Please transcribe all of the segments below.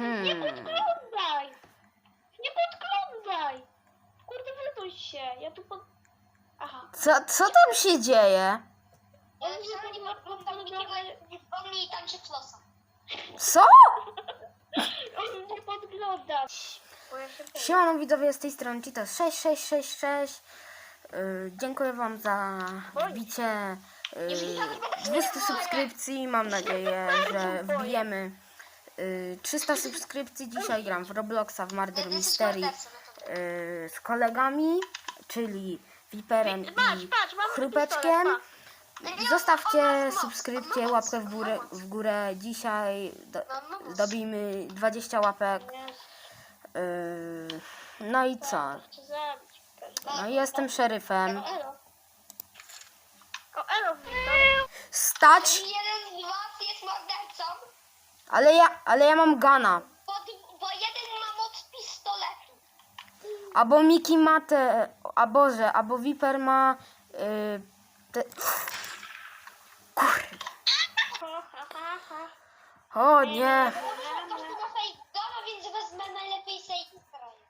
Nie Hmm. podglądaj! Nie podglądaj! Kurde, wyduj się. Ja tu pod... Aha. Co, co tam się dzieje? On Ja nie wcale nie wspomnij i tańczy flosa. Co? On nie podgląda. Bo ja się boję. Siemano widzowie, z tej strony Cito 6666. Yy, dziękuję wam za wbicie yy, 200 subskrypcji. Mam nadzieję, że wbijemy 300 subskrypcji. Dzisiaj gram w Robloxa w Murder Mystery yy, z kolegami, czyli Viperem i Chrupeczkiem. pistolet, Zostawcie subskrypcję, łapkę w górę, w górę. Dzisiaj do, dobijmy 20 łapek. Yy, no i co? No i jestem szeryfem. Stać! Jeden z was jest mordercą, Ale ja, ale ja mam gana. bo, bo jeden ma moc pistoletu. Albo Miki ma te, a Boże, albo Viper ma yy, te... Kurde. O nie. Każdy ma gana, więc wezmę najlepiej zbroję.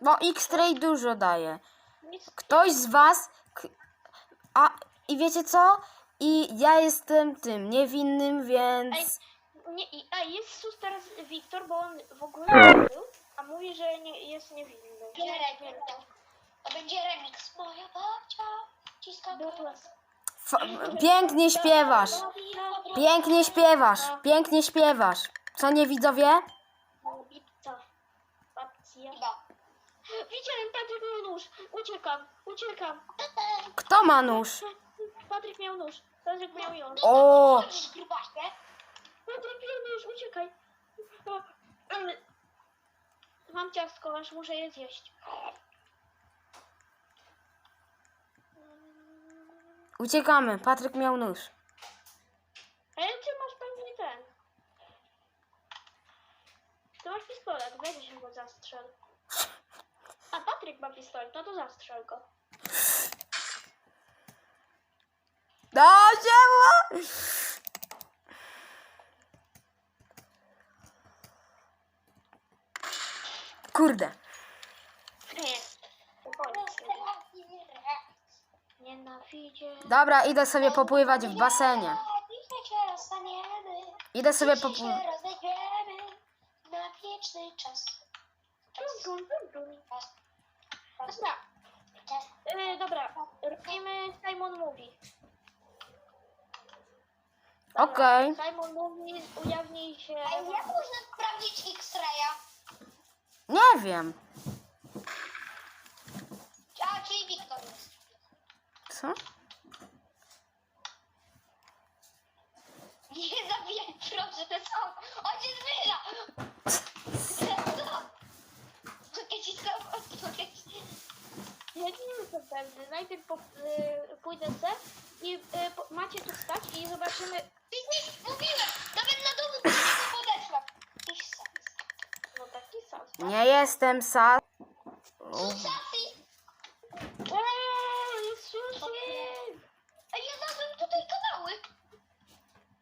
Bo X-Ray dużo daje. Ktoś z was... A, i wiecie co? I ja jestem tym niewinnym, Ej, więc... nie, i- a jest sus teraz Wiktor, bo on w ogóle nie był, a mówi, że nie, jest niewinny. Nie. To będzie remix. Moja babcia ciska głos. F pięknie śpiewasz. Pięknie śpiewasz. Pięknie śpiewasz. Co nie widzowie? Babcia. Babcia. Chyba. Widziałem, Patryk nóż. Uciekam, uciekam. Kto ma nóż? Patryk miał nóż. Patryk miał ją. O! Patryk miał nóż, uciekaj. Mam ciastko, aż muszę je zjeść. Uciekamy. Patryk miał nóż. Ale ty masz pewnie ten. Ty masz pistolet, weź go zastrzel. A Patryk ma pistolet, no to zastrzel go. Do siema! Kurde. Nie. Nienawidzie. Dobra, idę sobie popływać w basenie. Idę sobie popływać. na wieczny czas. Dobra, yy, dobra, robimy Simon Mówi. Okej. Simon Mówi, ujawni się... A jak można sprawdzić X-raya? Nie wiem. A, czyli Wiktor jest. Co? Nie zabijaj, proszę, to jest on. On cię zmyla. Co? Mogę ci sam odpowiedzieć. Ja nie wiem co będzie. Najpierw po, yy, pójdę se i yy, po, macie tu stać i zobaczymy... Nie mówiłem. Nawet na domu do niego podeszłam. Jakiś sens. No taki sam. Nie jestem sa... Susafi. Eee, Jezusie! Ej, ja znalazłem tutaj kanały.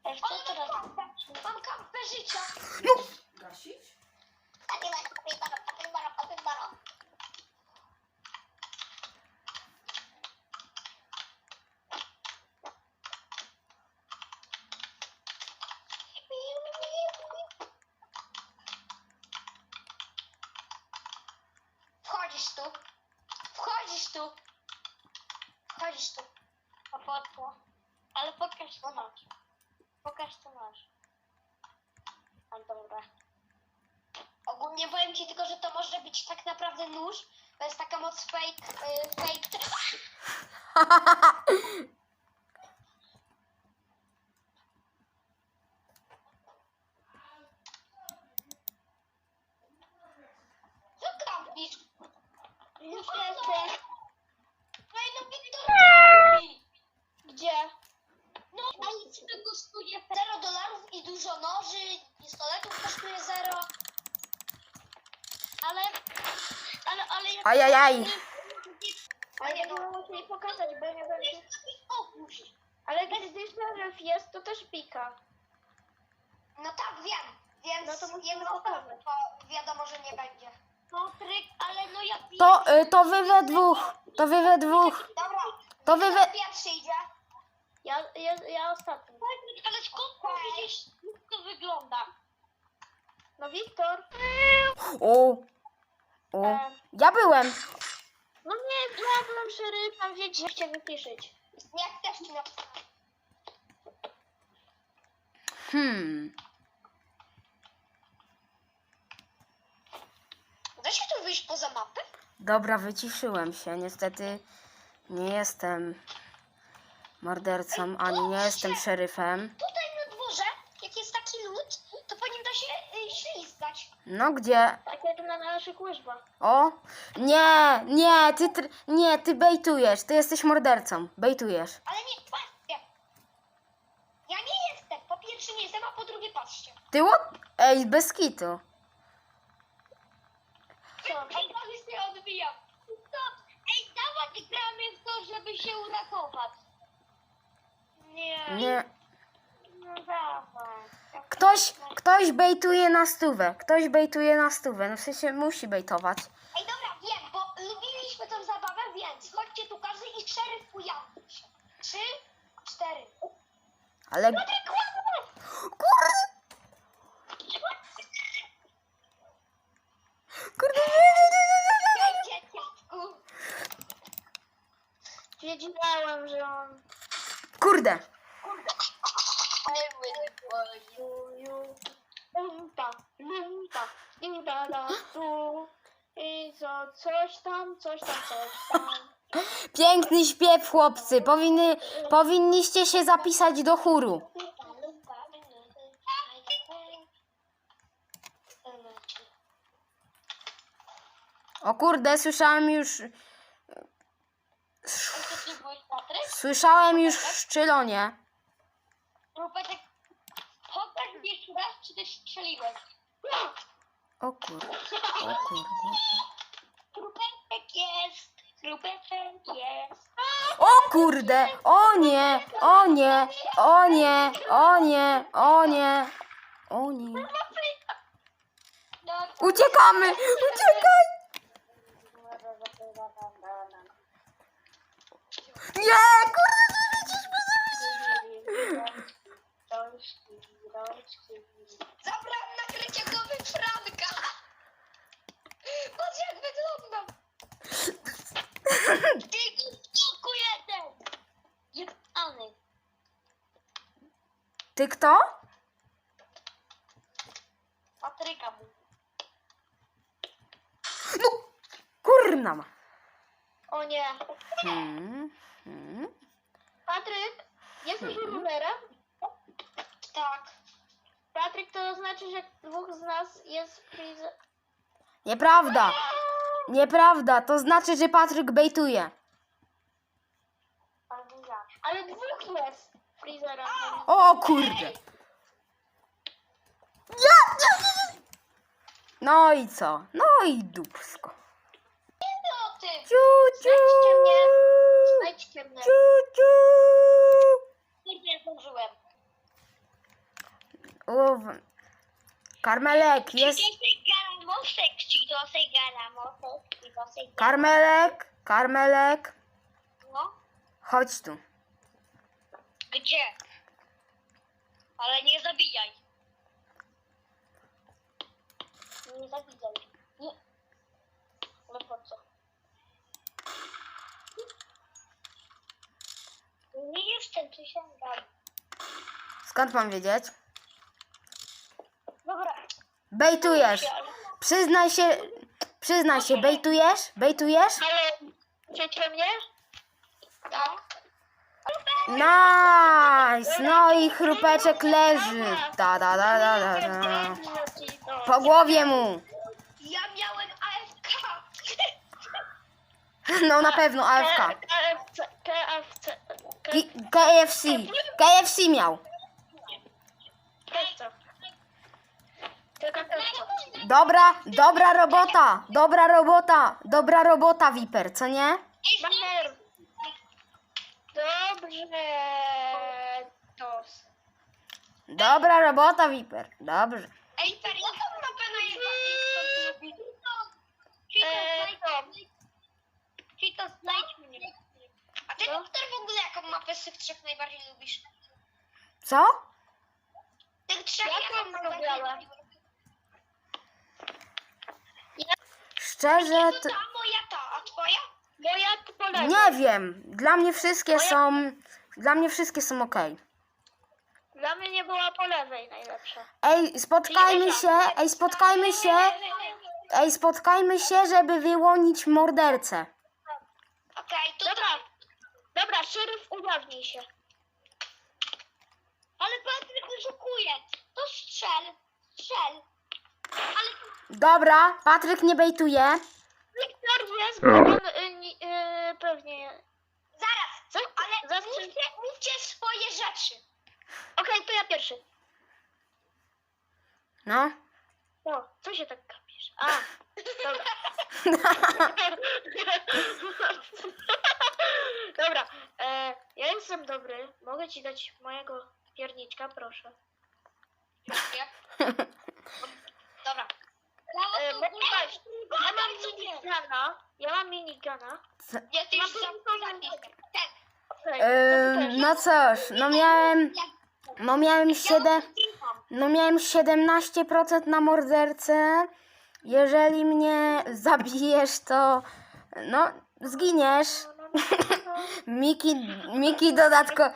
Ej, Ale mam kampę. Mam kampę życia. Gasić? Kapibara, kapibara, kapibara, kapibara. Wchodzisz tu. Wchodzisz tu. Wchodzisz tu. A po co? Ale pokaż to masz. Pokaż to masz. A dobra. Ogólnie powiem ci tylko, że to może być tak naprawdę nóż. To jest taka moc fake, y, fake. Co kampisz? Już lecę. Ej, no Wiktor! Gdzie? No, a nic to kosztuje 0 dolarów i dużo noży, pistoletów kosztuje 0. Ale... Ale, ale... jak- Ajajaj. Ale ja bym muszę jej pokazać, bo nie wiem... Opuść. Ale gdy szeryf jest, to też pika. No Więc No to musimy pokazać. to wiadomo, że nie będzie. Patryk, ale no ja To, y, to wy we dwóch. To wy we dwóch. Dobra. To wy we... Pierwszy idzie? Ja, ja, ja ostatni. Ale skąd widzisz, jak to wygląda? No Wiktor. O. O. E, Ja byłem. no nie, ja byłem szeryfem, wiecie, że chciałem wypiszyć. Jak też ci napisałem. Hmm. Da się tu wyjść poza mapę? Dobra, wyciszyłem się. Niestety nie jestem mordercą, ani nie jestem szeryfem. Tutaj na dworze, jak jest taki lód, to po nim da się y, ślizgać. No gdzie? Tak jak na naszych łyżbach. O! Nie, nie, ty, tr- nie, ty bejtujesz. Ty jesteś mordercą. Bejtujesz. Ale nie, patrzcie. Ja nie jestem. Po pierwsze nie jestem, a po drugie patrzcie. Ty what? Ej, bez kitu. Co? Ej, to już się odbija. Stop. Ej, dawaj gramy w to, żeby się uratować. Nie. Nie. Ktoś, ktoś bejtuje na stówę. Ktoś bejtuje na stówę. No w sensie musi bejtować. Ej, dobra, wiem, bo lubiliśmy tą zabawę, więc chodźcie tu każdy i szeryf ujawni się. Trzy, cztery. Ale... No ty kłamie! Kurde! Kurde, nie, nie, nie, nie, nie, nie. Wiedziałem, że on... Kurde. Juju, lumpa, lumpa, i da da tu. I co, coś tam, coś tam, coś tam. Piękny śpiew, chłopcy. Powinny, powinniście się zapisać do chóru. O kurde, słyszałem już... Słyszałem już szczelonie. Rupetek, pokaż jeszcze raz, czy ty strzeliłeś. O kurde, o kurde. Rupetek jest, rupetek jest. O kurde, o nie, o nie, o nie, o nie, o nie, o nie. Uciekamy, uciekaj. Nie, kurde, nie widzisz mnie, Zabrałem nakrycie głowy Franka. Patrz jak wyglądam. Ty kuku jeden. Jebany. Ty kto? Patryka mu. No, kurna ma. O nie. Hmm, hmm. Patryk, jesteś rowerem? Tak. Patryk, to znaczy, że dwóch z nas jest friz... Nieprawda, nieprawda, to znaczy, że Patryk bejtuje. Ale dwóch jest frizerem. O kurde. No i co? No i dupsko. Nie. Ciu, ciu. Znajdźcie mnie. Znajdźcie mnie. Ciu, ciu. Zdążyłem. Uf. Karmelek, jest... Karmelek, Karmelek, No. chodź tu. Gdzie? Ale nie zabijaj. Nie zabijaj. Nie. No po co? Nie jestem, przysięgam. Skąd mam wiedzieć? Dobra. Bejtujesz. Przyznaj się, przyznaj się, bejtujesz? Bejtujesz? Ale chcecie mnie? Tak. Nice! No i chrupeczek leży. Da, da, da, da, da, da. Po głowie mu. Ja miałem AFK. No na pewno AFK. KFC, KFC, Ki- KFC. KFC miał. KFC. Tylko. Dobra, dobra robota. Dobra robota. Dobra robota, Viper, co nie? Bacher. Dobrze. Dobra robota, Viper. Dobrze. Ej, Fer, jaką mapę najbardziej stąd lubisz? Eee, to. Czyli to znajdź mnie. A ty. Wiktor, w ogóle jaką mapę z tych trzech najbardziej lubisz? Co? Tych trzech Jaką najbardziej lubisz? Szczerze, To to... ta, moja ta, a twoja? Moja po lewej. nie wiem. Dla mnie wszystkie są... Dla mnie wszystkie są okej. Dla mnie nie była po lewej najlepsza. Ej, spotkajmy się, ej, spotkajmy się, ej, spotkajmy się, żeby wyłonić mordercę. Okej, to Dobra, dobra, szeryf ujawnij się. Ale Patryk oszukuje. To strzel. Strzel. Ale Dobra, Patryk nie bejtuje. Wiktor jest, y, y, pewnie... zaraz. Co? Ale Zastrzel- mówcie, mówcie swoje rzeczy. Okej, to ja pierwszy. No. O, co się tak kapisz? A, dobra. dobra, e, ja jestem dobry. Mogę ci dać mojego pierniczka, proszę. Dziękuję. Dobra. E, No, mogę dać. Ja mam minigana. Ja mam minigana. Ja ty Ma już porównane- zapiskę. Tak. Okej, to też. no cóż, no miałem, no miałem 7, no miałem 17% na mordercę. Jeżeli mnie zabijesz, to no zginiesz. Miki, Miki dodatko,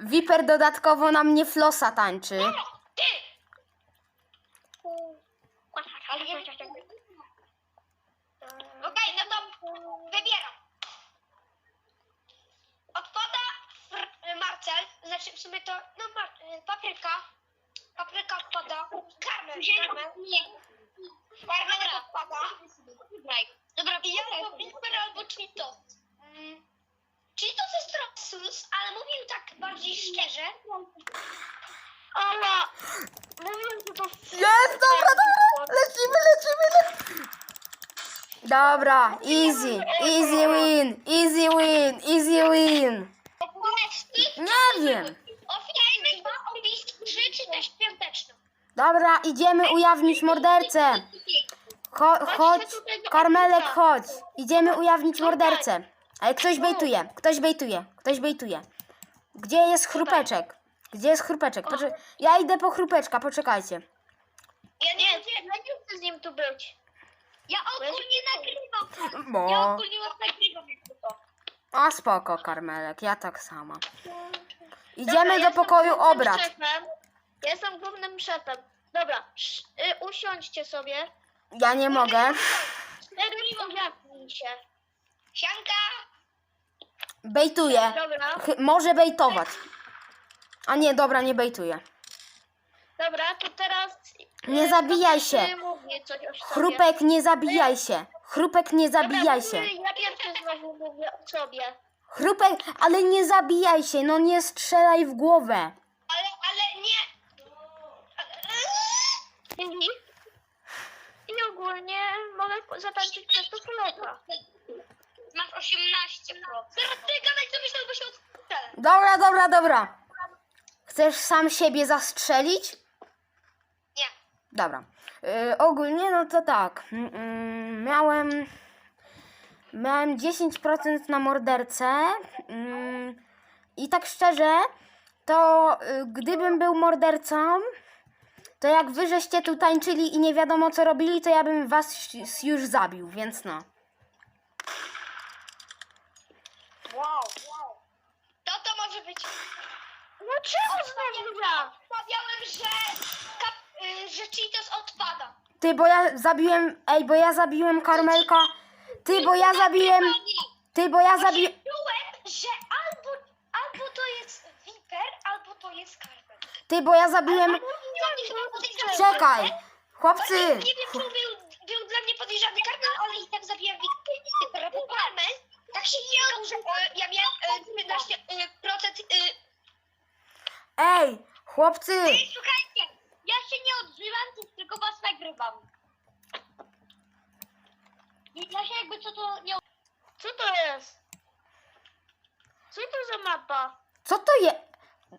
Viper dodatkowo na mnie flosa tańczy. Ty! Ale ja... Wybieram. Odpada fr- Marcel, znaczy w sumie to, no ma- y, papryka. Papryka odpada. Karmel, karmel. Nie. Karmel odpada. Dobra, i ja albo Whisper albo Cheetos. Mm, Cheetos jest trochę sus, ale mówił tak bardziej szczerze. Ała! Mówiłem, że to... Jest, dobra, dobra, lecimy, lecimy, lecimy. Dobra, easy, easy win, easy win, easy win. Nie wiem. Ofiarny dwa obisk, trzy czy też świąteczną. Dobra, idziemy ujawnić mordercę. Cho, chodź, Karmelek, chodź. Idziemy ujawnić mordercę. Ale ktoś bejtuje, ktoś bejtuje, ktoś bejtuje. Gdzie jest chrupeczek? Gdzie jest chrupeczek? Poczek- ja idę po chrupeczka, poczekajcie. Ja nie, Nie, nie chcę z nim tu być. Ja ogólnie nagrywam. Ja Bo... ogólnie nagrywam jak to. A spoko, Karmelek, ja tak sama. Idziemy ja do pokoju obrad. Szefem. Ja jestem głównym szefem. Dobra, sz, y, usiądźcie sobie. Ja nie mogę. Ujawnij się. Sianka, Bejtuję. Dobra, Chy- może bejtować. A nie, dobra, nie bejtuję. dobra, to teraz... y, Nie zabijaj się. Ty mówię coś o sobie. Chrupek, nie zabijaj się. Chrupek, nie zabijaj się. Ja pierwszy znowu mówię o sobie. Chrupek, ale nie zabijaj się, no nie strzelaj w głowę. ale, ale nie. I, I ogólnie mogę zatańczyć przez to flota. Masz 18 pro. Teraz ty gadaj, co byś albo się odstrzelę. Dobra, dobra, dobra. Chcesz sam siebie zastrzelić? Dobra. Y, ogólnie, no to tak. Mm, miałem. Miałem 10% na mordercę. Mm, I tak szczerze, to y, gdybym był mordercą, to jak wy żeście tu tańczyli i nie wiadomo co robili, to ja bym was już zabił, więc no. Wow. To to może być. No czemu znowu ja? Stawiałem, że, kap, y, że Cheetos odpada. Ty, bo ja zabiłem. Ej, bo ja zabiłem Karmelka. Ty, bo ja zabiłem. Ty, bo ja zabiłem. Czułem, że albo, albo to jest Viper, albo to jest Carmen. Ty, bo ja zabiłem. Czekaj! Chłopcy! Nie wiem, czy był, był dla mnie podejrzany ale i tak zabiłem bo tak się nie że e, ja miałem e, 15%. E, procent, e, Ej! Chłopcy! Słuchajcie, ja się nie odzywam, tylko was nagrywam. I ja się jakby co to nie... Co to jest? Co to za mapa? Co to jest?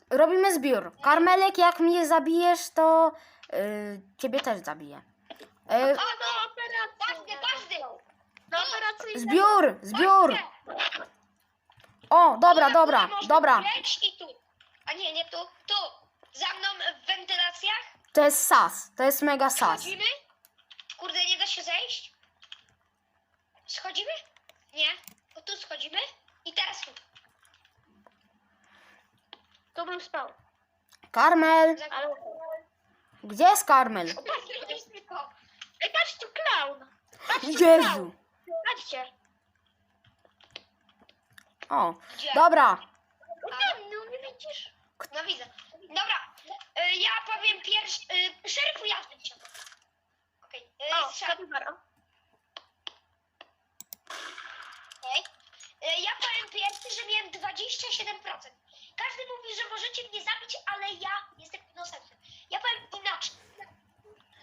robimy zbiór. Karmelek, jak mnie zabijesz, to y, ciebie też zabiję. Y, A do operacji. Każdy, każdy! Do operacji. zbiór, zbiór. O, dobra, dobra, dobra. wleć I tu. A nie, nie tu. Tu. Za mną w wentylacjach. To jest sas, to jest mega sas. Schodzimy? Kurde, nie da się zejść? Schodzimy? Nie. Bo tu schodzimy. I teraz tu. Tu bym spał. Karmel, Ale... gdzie jest Karmel? O, patrz, to jest tylko. Ej, patrzcie, clown. Patrzcie, Jezu. clown. Patrzcie. O, Gdzie? dobra. No tam, no nie widzisz? No widzę. Dobra. Y, ja powiem pierwszy. Y, szeryfu jazdy cię. Okej. O, Okay. Okay. kapibara. Y, ja powiem pierwszy, że miałem 27%. Każdy mówi, że możecie mnie zabić, ale ja jestem innocentem. Ja powiem inaczej.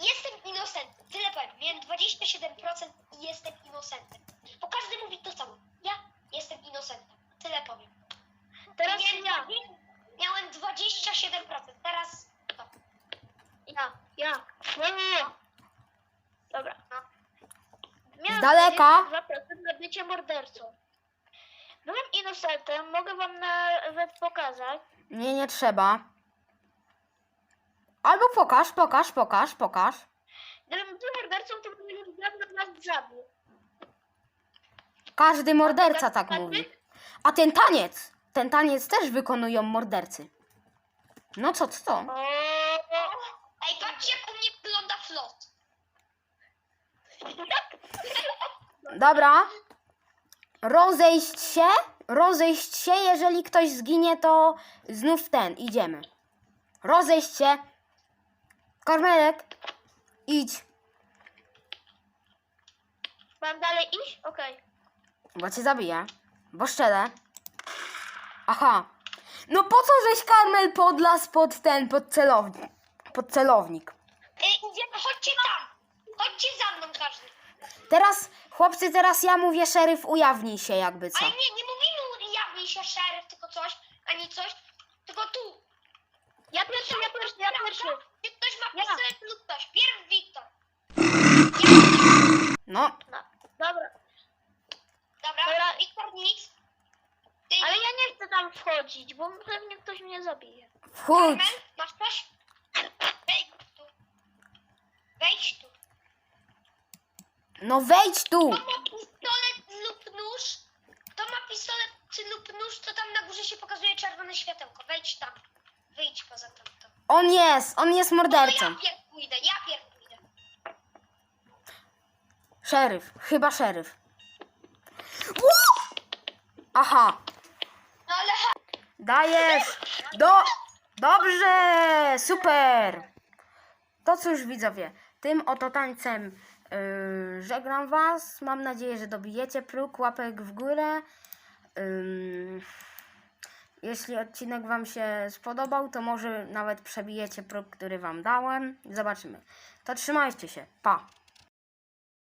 Jestem innocentem. Tyle powiem. Miałem 27% i jestem innocentem. Bo każdy mówi to samo. Ja jestem innocentem. Tyle powiem. Teraz miałem, ja. Miałem 27%. Teraz to. Ja, ja. Nie, nie, nie. Dobra. No. Z daleka. 2% na bycie mordercą. Byłem innocentem, mogę wam nawet pokazać. Nie, nie trzeba. Albo pokaż, pokaż, pokaż, pokaż. Gdybym był mordercą, to bym dawno nas zabił. Każdy morderca tak mówi. A ten taniec, ten taniec też wykonują mordercy. No co, co? O, Ej, patrzcie jak u mnie wygląda flot. Dobra. Rozejść się, rozejść się, jeżeli ktoś zginie, to znów ten, idziemy. Rozejść się. Karmelek, idź, mam dalej iść? Okej. bo cię zabiję. Bo szczerze. Aha. No po co żeś Karmel podlasł pod ten, pod celownik? Pod celownik. Ej, idziemy, chodźcie tam. Chodźcie za mną każdy. Teraz, chłopcy, teraz ja mówię, szeryf, ujawnij się jakby co. Ale nie, nie mówimy jawnij się szeryf, tylko coś, ani coś, tylko tu. Ja pierwszy, ja pierwszy, ja pierwszy. Czy ktoś ma Ja. pistolet lub ktoś? Pierw Wiktor. No, No, dobra. Dobra, Dobra. Wiktor nic. Ty, Ale ja nie chcę tam wchodzić, bo pewnie ktoś mnie zabije. wchódź. Carmen, masz coś? Wejdź tu. Wejdź tu. No wejdź tu. Kto ma pistolet lub nóż? Kto ma pistolet czy lub nóż, to tam na górze się pokazuje czerwone światełko. Wejdź tam. Wyjdź poza tam. To. On jest, on jest No mordercą. ja pierw pójdę, ja pierw pójdę. Szeryf, chyba szeryf. Ło! Aha, dajesz. Do... Dobrze, super. To cóż widzowie, tym oto tańcem yy, żegnam was. Mam nadzieję, że dobijecie próg, łapek w górę. Ym, jeśli odcinek wam się spodobał, to może nawet przebijecie próg, który wam dałem. Zobaczymy. To trzymajcie się. Pa.